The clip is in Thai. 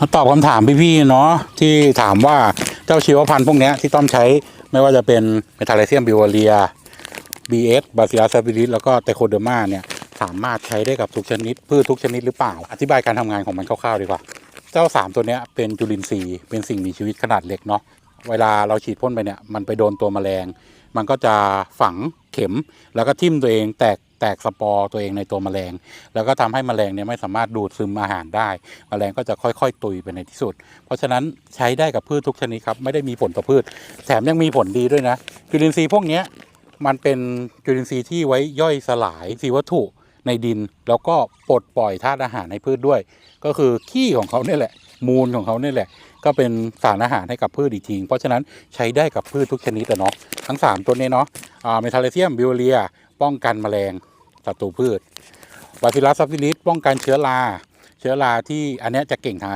มาตอบคำถามพี่ๆเนาะที่ถามว่าเจ้าชีวพันธุ์พวกนี้ที่ต้อมใช้ไม่ว่าจะเป็นเมทาเลเซียมบิวเรีย BX บาซิลัสซาบิลิสแล้วก็ไตโคเดอร์มาเนี่ยสามารถใช้ได้กับทุกชนิดพืชทุกชนิดหรือเปล่า อธิบายการทำงานของมันคร่าวๆดีกว่า เจ้าสามตัวนี้เป็นจุลินทรีย์เป็นสิ่งมีชีวิตขนาดเล็กเนาะเวลาเราฉีดพ่นไปเนี่ยมันไปโดนตัวแมลง มันก็จะฝังเข็มแล้วก็ทิ่มตัวเองแตก แตกสปอร์ตัวเองในตัวแมลง แล้วก็ทำให้แมลงเนี่ยไม่สามารถดูดซึมอาหารได้แมลงก็จะค่อยๆ ตุยไปในที่สุด เพราะฉะนั้นใช้ได้กับพืชทุกชนิดครับไม่ได้มีผลต่อพืช แถมยังมีผลดีด้วยนะจุลินทรีย์พวกนี้มันเป็นจุลินทรีย์ที่ไว้ย่อยสลายสีวัตถุในดิน แล้วก็ปลดปล่อยธาตุอาหารให้พืชด้วย ก็คือขี้ของเขาเนี่ยแหละ มูลของเขาเนี่ยแหละ ก็เป็นสารอาหารให้กับพืชอีกทีเพราะฉะนั้นใช้ได้กับพืชทุกชนิดอะเนาะทั้ง 3 ตัวนี้เนาะเมทาเลเซียมบิวเรีย ป้องกันแมลงศัตรูพืชบาซิลัสซับซิลิสป้องกันเชื้อราเชื้อราที่อันนี้จะเก่งทาง